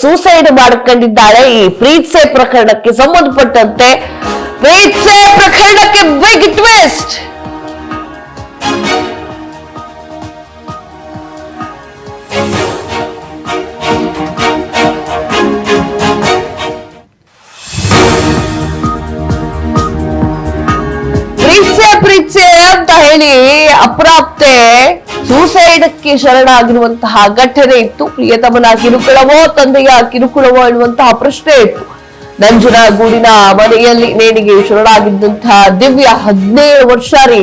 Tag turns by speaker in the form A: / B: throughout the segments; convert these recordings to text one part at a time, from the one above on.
A: Suicide ಮಾಡ್ಕೊಂಡಿದ್ದಾಳೆ ಈ ಪ್ರೀತ್ಸೆ ಪ್ರಕರಣಕ್ಕೆ ಸಂಬಂಧಪಟ್ಟಂತೆ ಪ್ರೀತ್ಸೆ ಪ್ರಕರಣಕ್ಕೆ ಬಿಗ್ ಟ್ವಿಸ್ಟ್ ಪ್ರೀತ್ಸೆ ಪ್ರೀತ್ಸೆ ಅಂತ ಹೇಳಿ ಅಪ್ರಾಪ್ತೆ ಸೂಸೈಡಕ್ಕೆ ಶರಣಾಗಿರುವಂತಹ ಘಟನೆ ಇತ್ತು. ಪ್ರಿಯತಮನ ಕಿರುಕುಳವೋ ತಂದೆಯ ಕಿರುಕುಳವೋ ಎನ್ನುವಂತಹ ಪ್ರಶ್ನೆ ಇತ್ತು. ನಂಜನಗೂಡಿನ ಮನೆಯಲ್ಲಿ ನೇಣಿಗೆ ಶರಣಾಗಿದ್ದಂತಹ ದಿವ್ಯ ಹದಿನೇಳು ವರ್ಷ ರೀ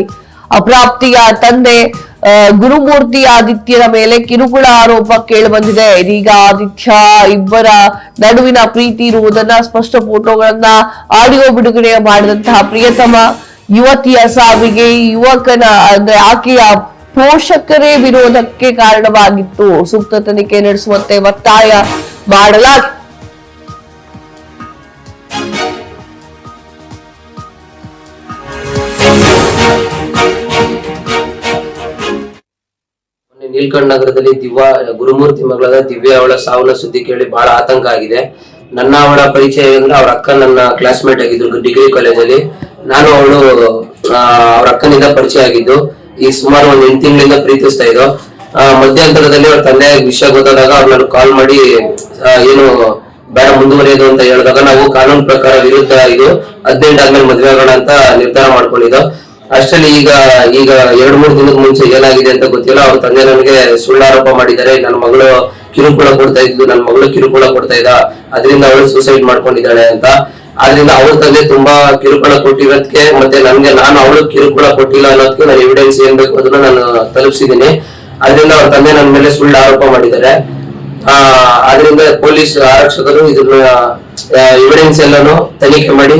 A: ಅಪ್ರಾಪ್ತಿಯ ತಂದೆ ಗುರುಮೂರ್ತಿ ಆದಿತ್ಯನ ಮೇಲೆ ಕಿರುಕುಳ ಆರೋಪ ಕೇಳಿಬಂದಿದೆ. ಇದೀಗ ಆದಿತ್ಯ, ಇಬ್ಬರ ನಡುವಿನ ಪ್ರೀತಿ ಇರುವುದನ್ನ, ಸ್ಪಷ್ಟ ಫೋಟೋಗಳನ್ನ, ಆಡಿಯೋ ಬಿಡುಗಡೆ ಮಾಡಿದಂತಹ ಪ್ರಿಯತಮ ಯುವತಿಯ ಸಾವಿಗೆ, ಯುವಕನ, ಅಂದ್ರೆ ಆಕೆಯ ಪೋಷಕರೇ ವಿರೋಧಕ್ಕೆ ಕಾರಣವಾಗಿತ್ತು. ಸೂಕ್ತ ತನಿಖೆ ನಡೆಸುವಂತೆ ಒತ್ತಾಯ
B: ಮಾಡಲಾಗಿ ನೀಲ್ಕಂಠ ನಗರದಲ್ಲಿ ದಿವ್ಯ, ಗುರುಮೂರ್ತಿ ಮಗಳಾದ ದಿವ್ಯಾ ಅವಳ ಸಾವಿನ ಸುದ್ದಿ ಕೇಳಿ ಬಹಳ ಆತಂಕ ಆಗಿದೆ. ನನ್ನ ಅವಳ ಪರಿಚಯ ಅಂದ್ರೆ ಅವ್ರ ಅಕ್ಕ ನನ್ನ ಕ್ಲಾಸ್ಮೇಟ್ ಆಗಿದ್ರು, ಡಿಗ್ರಿ ಕಾಲೇಜಲ್ಲಿ ನಾನು ಅವಳು ಅವ್ರ ಅಕ್ಕನಿಂದ ಪರಿಚಯ ಆಗಿದ್ದು. ಈ ಸುಮಾರು ಒಂದ್ ಎಂಟು ತಿಂಗಳಿಂದ ಪ್ರೀತಿಸ್ತಾ ಇದ್ರು. ಆ, ಮಧ್ಯಂತರದಲ್ಲಿ ಅವ್ರ ತಂದೆ ವಿಷಯ ಗೊತ್ತಾದಾಗ ಅವ್ರನ್ನ ಕಾಲ್ ಮಾಡಿ ಏನು ಬೇಡ ಮುಂದುವರಿಯೋದು ಅಂತ ಹೇಳಿದಾಗ ನಾವು ಕಾನೂನು ಪ್ರಕಾರ ವಿರುದ್ಧ ಇದು ಹದಿನೆಂಟು ಆದ್ಮೇಲೆ ಮದ್ವೆ ಆಗೋಣ ಅಂತ ನಿರ್ಧಾರ ಮಾಡ್ಕೊಂಡಿದ್ದು. ಅಷ್ಟರಲ್ಲಿ ಈಗ ಈಗ ಎರಡ್ ಮೂರು ದಿನದ ಮುಂಚೆ ಏನಾಗಿದೆ ಅಂತ ಗೊತ್ತಿಲ್ಲ. ಅವ್ರ ತಂದೆ ನನಗೆ ಸುಳ್ಳು ಆರೋಪ ಮಾಡಿದ್ದಾರೆ. ನನ್ನ ಮಗಳು ಕಿರುಕುಳ ಕೊಡ್ತಾ ಇದ್ದು ನನ್ನ ಮಗಳು ಕಿರುಕುಳ ಕೊಡ್ತಾ ಇದ್ದ. ಅದರಿಂದ ಅವಳು ಸೂಸೈಡ್ ಮಾಡ್ಕೊಂಡಿದ್ದಾಳೆ ಅಂತ. ಆದ್ರಿಂದ ಅವ್ರ ತಂದೆ ತುಂಬಾ ಕಿರುಕುಳ ಕೊಟ್ಟಿರೋದಕ್ಕೆ ಮತ್ತೆ ನನ್ಗೆ ನಾನು ಅವಳು ಕಿರುಕುಳ ಕೊಟ್ಟಿಲ್ಲ ಅನ್ನೋದಕ್ಕೆ ನಾನು ಎವಿಡೆನ್ಸ್ ಏನ್ ಬೇಕು ಅದನ್ನ ನಾನು ತಲುಪಿಸಿದ್ದೀನಿ. ಅದರಿಂದ ಅವ್ರ ತಂದೆ ನನ್ನ ಮೇಲೆ ಸುಳ್ಳು ಆರೋಪ ಮಾಡಿದ್ದಾರೆ. ಆ ಅದರಿಂದ ಪೊಲೀಸ್ ಆರಕ್ಷಕರು ಇದನ್ನ ಎವಿಡೆನ್ಸ್ ಎಲ್ಲಾನು ತನಿಖೆ ಮಾಡಿ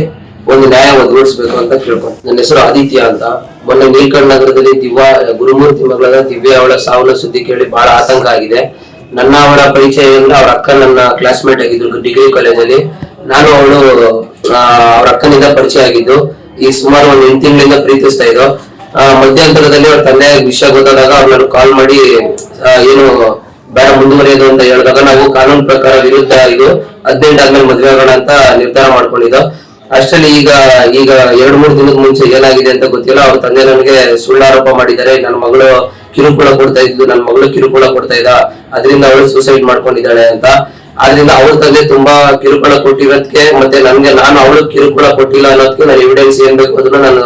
B: ಒಂದು ನ್ಯಾಯ ಒದಗಿಸ್ಬೇಕು ಅಂತ ಕೇಳ್ಕೊಂಡು ನನ್ನ ಹೆಸರು ಆದಿತ್ಯ ಅಂತ. ಮೊನ್ನೆ ನೀಲ್ಕಂಠ ನಗರದಲ್ಲಿ ದಿವ್ಯಾ, ಗುರುಮೂರ್ತಿ ಮಗಳಾದ ದಿವ್ಯ ಅವಳ ಸಾವಿನ ಸುದ್ದಿ ಕೇಳಿ ಬಹಳ ಆತಂಕ ಆಗಿದೆ. ನನ್ನ ಅವಳ ಪರಿಚಯದಿಂದ ಅವರ ಅವ್ರ ಅಕ್ಕ ನನ್ನ ಕ್ಲಾಸ್ಮೇಟ್ ಆಗಿದ್ರು, ಡಿಗ್ರಿ ಕಾಲೇಜಲ್ಲಿ ನಾನು ಅವಳು ಅವ್ರ ಅಕ್ಕನಿಂದ ಪರಿಚಯ ಆಗಿದ್ದು, ಈ ಸುಮಾರು ಒಂದ್ ಎಂಟು ತಿಂಗಳಿಂದ ಪ್ರೀತಿಸ್ತಾ ಇದ್ರು ಮಧ್ಯಂತರದಲ್ಲಿ ಅವ್ರ ತಂದೆ ವಿಷಯ ಗೊತ್ತಾದಾಗ ಅವ್ರು ನನಗೆ ಕಾಲ್ ಮಾಡಿ ಏನು ಬೇಡ ಮುಂದುವರಿಯೋದು ಅಂತ ಹೇಳಿದಾಗ ನಾವು ಕಾನೂನು ಪ್ರಕಾರ ವಿರುದ್ಧ ಇದು ಹದಿನೆಂಟು ಆದ್ಮೇಲೆ ಮದುವೆ ಆಗೋಣ ಅಂತ ನಿರ್ಧಾರ ಮಾಡ್ಕೊಂಡಿದ್ದು. ಅಷ್ಟರಲ್ಲಿ ಈಗ ಈಗ ಎರಡ್ ಮೂರು ದಿನದ ಮುಂಚೆ ಏನಾಗಿದೆ ಅಂತ ಗೊತ್ತಿಲ್ಲ. ಅವ್ರ ತಂದೆ ನನಗೆ ಸುಳ್ಳು ಆರೋಪ ಮಾಡಿದ್ದಾರೆ. ನನ್ನ ಮಗಳು ಕಿರುಕುಳ ಕೊಡ್ತಾ ಇದ್ದು, ನನ್ನ ಮಗಳು ಕಿರುಕುಳ ಕೊಡ್ತಾ ಇದ್ದ. ಅದರಿಂದ ಅವಳು ಸೂಸೈಡ್ ಮಾಡ್ಕೊಂಡಿದ್ದಾಳೆ ಅಂತ. ಆದ್ರಿಂದ ಅವ್ರ ತಂದೆ ತುಂಬಾ ಕಿರುಕುಳ ಕೊಟ್ಟಿರೋದಕ್ಕೆ ಮತ್ತೆ ನನ್ಗೆ ನಾನು ಅವಳು ಕಿರುಕುಳ ಕೊಟ್ಟಿಲ್ಲ ಅನ್ನೋದಕ್ಕೆ ನಾನು ಎವಿಡೆನ್ಸ್ ಏನ್ ಬೇಕು ಅದನ್ನ ನಾನು